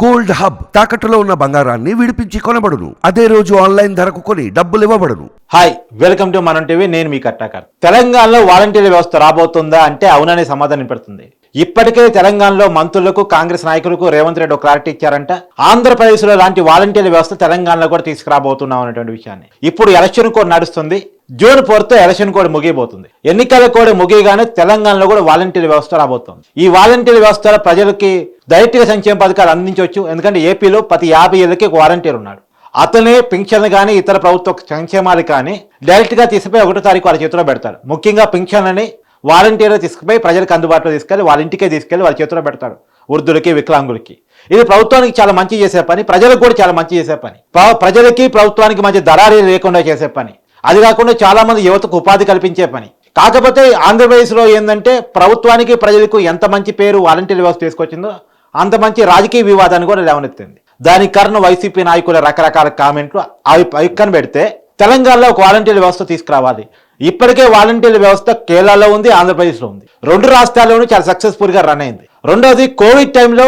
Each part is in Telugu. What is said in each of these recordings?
గోల్డ్ హబ్ తాకట్టులో ఉన్న బంగారాన్ని విడిపించి కొనబడును. అదే రోజు ఆన్లైన్ ధరకు కొని డబ్బులు ఇవ్వబడును. Hi welcome to Manam TV నేను మీ కట్టాకర్. తెలంగాణలో వాలంటీర్ వ్యవస్థ రాబోతుందా అంటే అవుననే సమాధానం పెడుతుంది. ఇప్పటికే తెలంగాణలో మంత్రులకు కాంగ్రెస్ నాయకులకు రేవంత్ రెడ్డి ఒక క్లారిటీ ఇచ్చారంట. ఆంధ్రప్రదేశ్లో లాంటి వాలంటీర్ వ్యవస్థ తెలంగాణలో కూడా తీసుకురాబోతున్నాం అనేటువంటి విషయాన్ని. ఇప్పుడు ఎలక్షన్ కోడ్ నడుస్తుంది. జూన్ ఫోర్త్ ఎలక్షన్ కోడ్ ముగియబోతుంది. ఎన్నికల కోడ్ ముగియగానే తెలంగాణలో కూడా వాలంటీర్ వ్యవస్థ రాబోతుంది. ఈ వాలంటీర్ వ్యవస్థ ప్రజలకి డైరెక్ట్గా సంక్షేమ పథకాలు అందించవచ్చు. ఎందుకంటే ఏపీలో ప్రతి యాభై ఏళ్ళకి ఒక వాలంటీర్ ఉన్నాడు. అతనే పింఛన్లు కానీ ఇతర ప్రభుత్వ సంక్షేమాలు కానీ డైరెక్ట్గా తీసుకుపోయి ఒకటో తారీఖు వాళ్ళ చేతిలో పెడతారు ముఖ్యంగా పింఛన్లని వాలంటీర్ తీసుకుపోయి ప్రజలకు అందుబాటులో తీసుకెళ్ళి వాళ్ళ ఇంటికే తీసుకెళ్ళి వాళ్ళ చేతిలో పెడతాడు వృద్ధులకి వికలాంగులకి. ఇది ప్రభుత్వానికి చాలా మంచి చేసే పని ప్రజలకు కూడా చాలా మంచి చేసే పని. ప్రజలకి ప్రభుత్వానికి మంచి దళారీ లేకుండా చేసే పని. అది కాకుండా చాలా మంది యువతకు ఉపాధి కల్పించే పని. కాకపోతే ఆంధ్రప్రదేశ్లో ఏంటంటే ప్రభుత్వానికి ప్రజలకు ఎంత మంచి పేరు వాలంటీర్ వ్యవస్థ తీసుకొచ్చిందో అంత మంచి రాజకీయ వివాదాన్ని కూడా లేవనెత్తింది. దానికి కారణం వైసీపీ నాయకుల రకరకాల కామెంట్లు అవి పక్కన పెడితే తెలంగాణలో ఒక వాలంటీర్ వ్యవస్థ తీసుకురావాలి. ఇప్పటికే వాలంటీర్ వ్యవస్థ కేరళలో ఉంది ఆంధ్రప్రదేశ్లో ఉంది. రెండు రాష్ట్రాల్లోనూ చాలా సక్సెస్ఫుల్గా రన్ అయింది. రెండోది కోవిడ్ టైంలో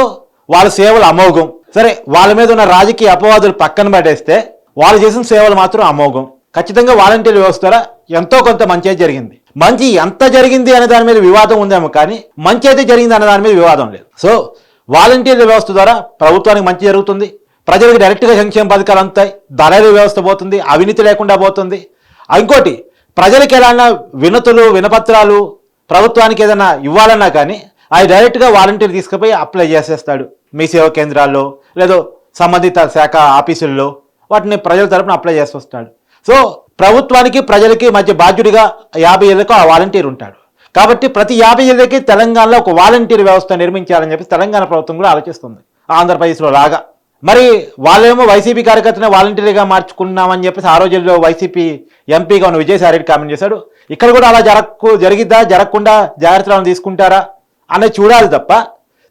వాళ్ళ సేవలు అమోఘం. సరే వాళ్ళ మీద ఉన్న రాజకీయ అపవాదులు పక్కన పడేస్తే వాళ్ళు చేసిన సేవలు మాత్రం అమోఘం. ఖచ్చితంగా వాలంటీర్ వ్యవస్థ ద్వారా ఎంతో కొంత మంచి జరిగింది. మంచి ఎంత జరిగింది అనే దాని మీద వివాదం ఉందేమో కానీ మంచి అయితే జరిగింది అనే దాని మీద వివాదం లేదు. సో వాలంటీర్ వ్యవస్థ ద్వారా ప్రభుత్వానికి మంచి జరుగుతుంది. ప్రజలకు డైరెక్ట్గా సంక్షేమ పథకాలు అందుతాయి. దళారీ వ్యవస్థ పోతుంది అవినీతి లేకుండా పోతుంది. ఇంకోటి ప్రజలకు ఏదైనా వినతులు వినపత్రాలు ప్రభుత్వానికి ఏదైనా ఇవ్వాలన్నా కానీ అది డైరెక్ట్గా వాలంటీర్ తీసుకుపోయి అప్లై చేసేస్తాడు మీ సేవా కేంద్రాల్లో లేదో సంబంధిత శాఖ ఆఫీసుల్లో. వాటిని ప్రజల తరపున అప్లై చేసి వస్తాడు సో ప్రభుత్వానికి ప్రజలకి మధ్య బాధ్యుడిగా యాభై ఏళ్ళకు ఆ వాలంటీర్ ఉంటాడు. కాబట్టి ప్రతి యాభై ఏళ్ళకి తెలంగాణలో ఒక వాలంటీర్ వ్యవస్థ నిర్మించాలని చెప్పి తెలంగాణ ప్రభుత్వం కూడా ఆలోచిస్తుంది. ఆంధ్రప్రదేశ్లో లాగా. మరి వాళ్ళేమో వైసీపీ కార్యకర్తనే వాలంటీర్గా మార్చుకున్నామని చెప్పేసి ఆ రోజుల్లో వైసీపీ ఎంపీగా ఉన్న విజయసాయిరెడ్డి కామెంట్ చేశాడు. ఇక్కడ కూడా అలా జరగకు జరిగిద్దా జరగకుండా జాగ్రత్తలను తీసుకుంటారా అనేది చూడాలి తప్ప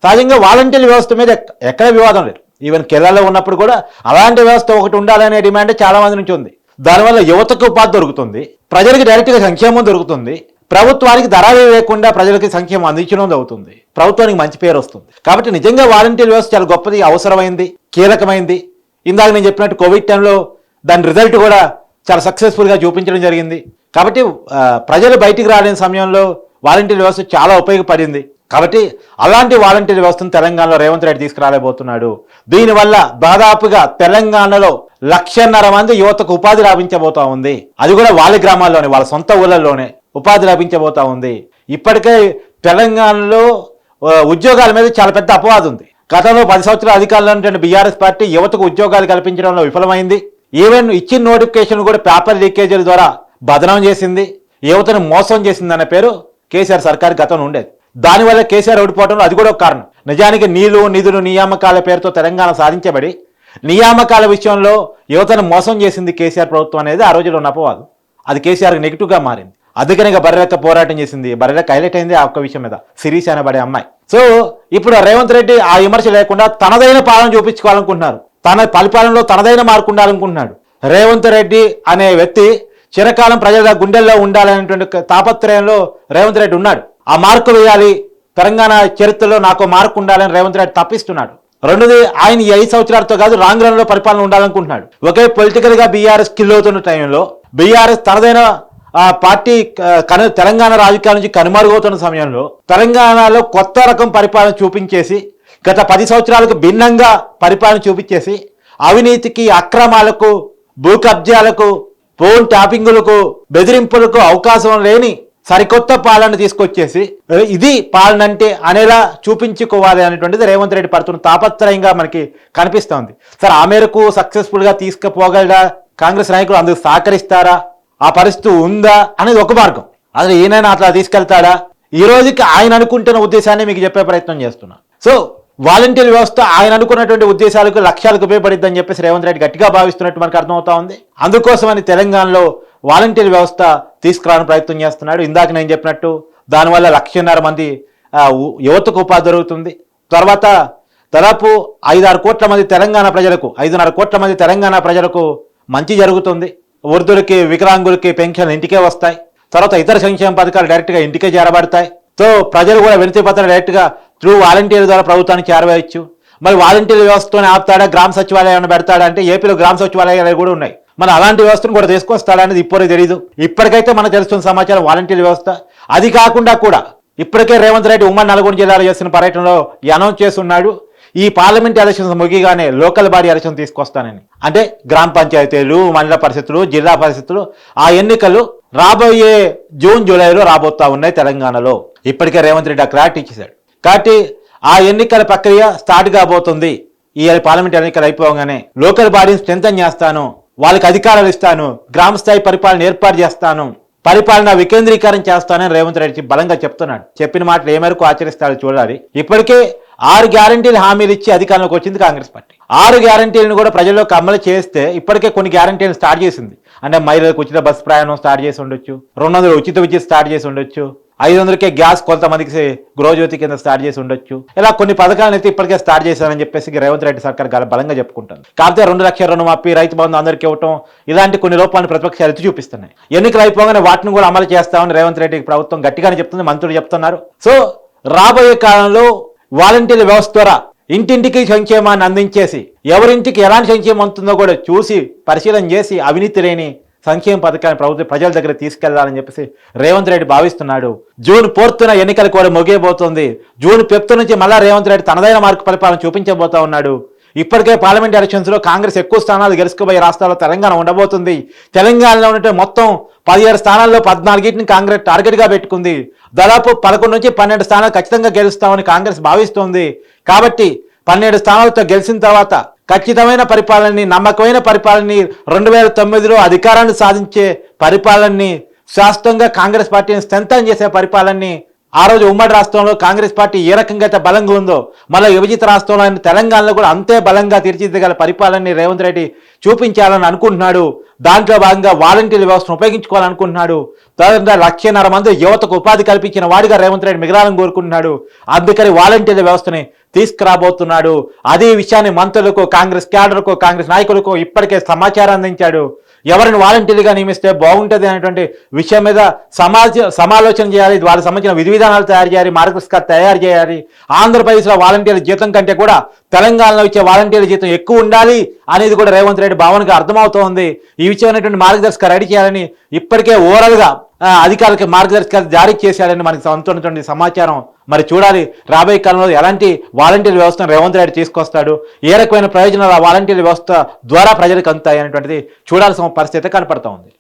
సహజంగా వాలంటీర్ వ్యవస్థ మీద ఎక్కడ వివాదం లేదు. ఈవెన్ కేరళలో ఉన్నప్పుడు కూడా అలాంటి వ్యవస్థ ఒకటి ఉండాలనే డిమాండ్ చాలా మంది నుంచి ఉంది. దానివల్ల యువతకు ఉపాధి దొరుకుతుంది. ప్రజలకు డైరెక్ట్గా సంక్షేమం దొరుకుతుంది. ప్రభుత్వానికి ధర లేకుండా ప్రజలకి సంక్షేమం అందించడం అవుతుంది. ప్రభుత్వానికి మంచి పేరు వస్తుంది. కాబట్టి నిజంగా వాలంటీర్ వ్యవస్థ చాలా గొప్పది అవసరమైంది కీలకమైంది. ఇందాక నేను చెప్పినట్టు కోవిడ్ టైంలో దాని రిజల్ట్ కూడా చాలా సక్సెస్ఫుల్గా చూపించడం జరిగింది. కాబట్టి ప్రజలు బయటికి రాలేని సమయంలో వాలంటీర్ వ్యవస్థ చాలా ఉపయోగపడింది. కాబట్టి అలాంటి వాలంటీర్ వ్యవస్థను తెలంగాణలో రేవంత్ రెడ్డి తీసుకురాలేబోతున్నాడు దీనివల్ల దాదాపుగా తెలంగాణలో లక్షన్నర మంది యువతకు ఉపాధి లభించబోతా ఉంది. అది కూడా వాళ్ళ గ్రామాల్లోనే వాళ్ళ సొంత ఊళ్ళల్లోనే. ఉపాధి లభించబోతా ఉంది. ఇప్పటికే తెలంగాణలో ఉద్యోగాల మీద చాలా పెద్ద అపవాదం ఉంది. గతంలో పది సంవత్సరాల అధికారంలో ఉన్నటువంటి బీఆర్ఎస్ పార్టీ యువతకు ఉద్యోగాలు కల్పించడంలో విఫలమైంది. ఈవెన్ ఇచ్చిన నోటిఫికేషన్ కూడా పేపర్ లీకేజీల ద్వారా బదనం చేసింది. యువతను మోసం చేసింది అనే పేరు కేసీఆర్ సర్కార్ గతంలో ఉండేది. దానివల్ల కేసీఆర్ ఓడిపోవడంలో అది కూడా ఒక కారణం. నిజానికి నీళ్ళు నిధులు నియామకాల పేరుతో తెలంగాణ సాధించబడి నియామకాల విషయంలో యువతను మోసం చేసింది కేసీఆర్ ప్రభుత్వం అనేది ఆ రోజులో ఉన్న అపవాదు. అది కేసీఆర్కి నెగిటివ్గా మారింది. అందుకని ఇక బర్రెలక్క పోరాటం చేసింది. బర్రెలక్క హైలైట్ అయింది ఆ ఒక్క విషయం మీద. సిరీస్ అనబడే అమ్మాయి. సో ఇప్పుడు రేవంత్ రెడ్డి ఆ విమర్శ లేకుండా తనదైన పాలన చూపించుకోవాలనుకుంటున్నారు. తన పరిపాలనలో తనదైన మార్పు ఉండాలనుకుంటున్నాడు. రేవంత్ రెడ్డి అనే వ్యక్తి చిరకాలం ప్రజల గుండెల్లో ఉండాలనేటువంటి తాపత్రయంలో రేవంత్ రెడ్డి ఉన్నాడు. ఆ మార్కు వేయాలి. తెలంగాణ చరిత్రలో నాకు మార్కు ఉండాలని రేవంత్ రెడ్డి తప్పిస్తున్నాడు. రెండోది ఆయన ఈ ఐదు సంవత్సరాలతో కాదు రాంగ్ రన్లో పరిపాలన ఉండాలనుకుంటున్నాడు. ఒకే పొలిటికల్గా బీఆర్ఎస్ కిల్ అవుతున్న టైంలో బీఆర్ఎస్ తనదైన ఆ పార్టీ కను తెలంగాణ రాజకీయాల నుంచి కనుమరుగవుతున్న సమయంలో తెలంగాణలో కొత్త రకం పరిపాలన చూపించేసి గత పది సంవత్సరాలకు భిన్నంగా పరిపాలన చూపించేసి అవినీతికి అక్రమాలకు భూ కబ్జాలకు ఫోన్ ట్యాపింగులకు బెదిరింపులకు అవకాశం లేని సరికొత్త పాలన తీసుకొచ్చేసి ఇది పాలన అంటే అనేలా చూపించుకోవాలి అనేటువంటిది రేవంత్ రెడ్డి పడుతున్న తాపత్రయంగా మనకి కనిపిస్తోంది. సార్ ఆ మేరకు సక్సెస్ఫుల్గా తీసుకుపోగలరా కాంగ్రెస్ నాయకులు అందుకు సహకరిస్తారా? ఆ పరిస్థితి ఉందా అనేది ఒక మార్గం. అసలు ఈయనైనా అట్లా తీసుకెళ్తాడా? ఈ రోజుకి ఆయన అనుకుంటున్న ఉద్దేశాన్ని మీకు చెప్పే ప్రయత్నం చేస్తున్నా. సో వాలంటీర్ వ్యవస్థ ఆయన అనుకున్నటువంటి ఉద్దేశాలకు లక్ష్యాలకు ఉపయోగపడిద్దని చెప్పేసి రేవంత్ రెడ్డి గట్టిగా భావిస్తున్నట్టు మనకు అర్థమవుతా ఉంది. అందుకోసమని తెలంగాణలో వాలంటీర్ వ్యవస్థ తీసుకురావడానికి ప్రయత్నం చేస్తున్నాడు. ఇందాక నేను చెప్పినట్టు దానివల్ల లక్షన్నర మంది యువతకు ఉపాధి దొరుకుతుంది. తర్వాత దాదాపు ఐదారు కోట్ల మంది తెలంగాణ ప్రజలకు ఐదున్నర కోట్ల మంది తెలంగాణ ప్రజలకు మంచి జరుగుతుంది. వృద్ధులకి వికలాంగులకి పెన్షన్లు ఇంటికే వస్తాయి. తర్వాత ఇతర సంక్షేమ పథకాలు డైరెక్ట్గా ఇంటికే చేరబడతాయి. సో ప్రజలు కూడా వినతి పత్రం డైరెక్ట్గా త్రూ వాలంటీర్ ద్వారా ప్రభుత్వానికి చేరవేయచ్చు మరి వాలంటీర్ వ్యవస్థను ఆపుతాడా? గ్రామ సచివాలయాన్ని పెడతాడా అంటే ఏపీలో గ్రామ సచివాలయాలు కూడా ఉన్నాయి. మన అలాంటి వ్యవస్థను కూడా తీసుకొస్తాడా అనేది ఇప్పుడే తెలియదు ఇప్పటికైతే మనకు తెలుస్తున్న సమాచారం వాలంటీర్ వ్యవస్థ. అది కాకుండా కూడా ఇప్పటికే రేవంత్ రెడ్డి ఉమ్మడి నల్గొండ జిల్లాలో చేసిన పర్యటనలో అనౌన్స్ చేస్తున్నాడు. ఈ పార్లమెంట్ ఎలక్షన్స్ ముగిగానే లోకల్ బాడీ ఎలక్షన్ తీసుకొస్తానని. అంటే గ్రామ పంచాయతీలు మండల పరిస్థితులు జిల్లా పరిస్థితులు ఆ ఎన్నికలు రాబోయే జూన్ జూలైలో రాబోతా ఉన్నాయి తెలంగాణలో. ఇప్పటికే రేవంత్ రెడ్డి క్లారిటీ ఇచ్చేశాడు. కాబట్టి ఆ ఎన్నికల ప్రక్రియ స్టార్ట్ కాబోతుంది. ఈ పార్లమెంట్ ఎన్నికలు అయిపోగానే లోకల్ బాడీని స్ట్రెంథన్ చేస్తాను వాళ్ళకి అధికారాలు ఇస్తాను గ్రామ స్థాయి పరిపాలన ఏర్పాటు చేస్తాను పరిపాలన వికేంద్రీకరణ చేస్తానని రేవంత్ రెడ్డి బలంగా చెప్తున్నాడు. చెప్పిన మాటలు ఏ మేరకు ఆచరిస్తాడో చూడాలి. ఇప్పటికే ఆరు గ్యారంటీలు హామీలు ఇచ్చి అధికారంలోకి వచ్చింది కాంగ్రెస్ పార్టీ. ఆరు గ్యారంటీలను కూడా ప్రజల్లోకి అమలు చేస్తే ఇప్పటికే కొన్ని గ్యారంటీలు స్టార్ట్ చేసింది. అంటే మహిళలకు ఉచిత బస్సు ప్రయాణం స్టార్ట్ చేసి ఉండొచ్చు. రెండు వందలు ఉచిత విద్యుత్ స్టార్ట్ చేసి ఉండొచ్చు. ఐదు వందలకే గ్యాస్ కొంతమందికి గృహజ్యోతి కింద స్టార్ట్ చేసి ఉండొచ్చు. ఇలా కొన్ని పథకాలను అయితే ఇప్పటికే స్టార్ట్ చేశారని చెప్పేసి రేవంత్ రెడ్డి సర్కార్ గల- బలంగా చెప్పుకుంటాను కాకపోతే రెండు లక్షల రుణమాఫీ రైతు బంధు అందరికీ ఇవ్వటం ఇలాంటి కొన్ని లోపాలను ప్రతిపక్షాలు ఎత్తి చూపిస్తున్నాయి. ఎన్నికలు అయిపోగానే వాటిని కూడా అమలు చేస్తామని రేవంత్ రెడ్డి ప్రభుత్వం గట్టిగానే చెప్తుంది మంత్రులు చెప్తున్నారు. సో రాబోయే కాలంలో వాలంటీర్ల వ్యవస్థ ద్వారా ఇంటింటికి సంక్షేమాన్ని అందించేసి ఎవరింటికి ఎలాంటి సంక్షేమం ఉంటుందో కూడా చూసి పరిశీలన చేసి అవినీతి లేని సంక్షేమ పథకాన్ని ప్రభుత్వం ప్రజల దగ్గర తీసుకెళ్ళాలని చెప్పేసి రేవంత్ రెడ్డి భావిస్తున్నాడు. జూన్ ఫోర్త్న ఎన్నికలు కూడా ముగియబోతోంది. జూన్ ఫిఫ్త్ నుంచి మళ్ళా రేవంత్ రెడ్డి తనదైన మార్పు పరిపాలన చూపించబోతా ఉన్నాడు. ఇప్పటికే పార్లమెంట్ ఎలక్షన్స్లో కాంగ్రెస్ ఎక్కువ స్థానాలు గెలుచుకుపోయే రాష్ట్రాల్లో తెలంగాణ ఉండబోతుంది. తెలంగాణలో ఉంటే మొత్తం పదిహేడు స్థానాల్లో పద్నాలుగింటిని కాంగ్రెస్ టార్గెట్గా పెట్టుకుంది. దాదాపు పదకొండు నుంచి పన్నెండు స్థానాలు ఖచ్చితంగా గెలుస్తామని కాంగ్రెస్ భావిస్తోంది. కాబట్టి పన్నెండు స్థానాలతో గెలిచిన తర్వాత ఖచ్చితమైన పరిపాలనని నమ్మకమైన పరిపాలనని రెండు వేల తొమ్మిదిలో అధికారాన్ని సాధించే పరిపాలనని శాశ్వతంగా కాంగ్రెస్ పార్టీని స్ట్రెంథన్ చేసే పరిపాలనని ఆ రోజు ఉమ్మడి రాష్ట్రంలో కాంగ్రెస్ పార్టీ ఏ రకంగా అయితే బలంగా ఉందో మళ్ళీ విభజిత రాష్ట్రంలో ఆయన తెలంగాణలో కూడా అంతే బలంగా తీర్చిదిద్దగల పరిపాలనని రేవంత్ రెడ్డి చూపించాలని అనుకుంటున్నాడు. దాంట్లో భాగంగా వాలంటీర్ వ్యవస్థను ఉపయోగించుకోవాలనుకుంటున్నాడు. తదనంతరం లక్షన్నర మంది యువతకు ఉపాధి కల్పించిన వాడిగా రేవంత్ రెడ్డి మిగలాలని కోరుకుంటున్నాడు. అందుకని వాలంటీర్ వ్యవస్థని తీసుకురాబోతున్నాడు. అదే విషయాన్ని మంత్రులకు కాంగ్రెస్ క్యాడర్కు కాంగ్రెస్ నాయకులకు ఇప్పటికే సమాచారం అందించాడు. ఎవరిని వాలంటీర్గా నియమిస్తే బాగుంటుంది అనేటువంటి విషయం మీద సమాజ సమాలోచన చేయాలి. వాళ్ళకి సంబంధించిన విధి విధానాలు తయారు చేయాలి మార్గదర్శకాలు తయారు చేయాలి. ఆంధ్రప్రదేశ్లో వాలంటీర్ల జీతం కంటే కూడా తెలంగాణలో ఇచ్చే వాలంటీర్ల జీతం ఎక్కువ ఉండాలి అనేది కూడా రేవంత్ రెడ్డి భావనకు అర్థమవుతోంది. ఈ విషయమైనటువంటి మార్గదర్శకాలు రెడీ చేయాలని ఇప్పటికే ఓవరాల్గా అధికారులకి మార్గదర్శకాలు జారీ చేశాడని మనకి అందుతున్నటువంటి సమాచారం. మరి చూడాలి రాబోయే కాలంలో ఎలాంటి వాలంటీర్ వ్యవస్థను రేవంత్ రెడ్డి తీసుకొస్తాడు? ఏ రకమైన ప్రయోజనాలు ఆ వాలంటీర్ వ్యవస్థ ద్వారా ప్రజలకు అందుతాయి అనేటువంటిది చూడాల్సిన పరిస్థితి కనపడతా ఉంది.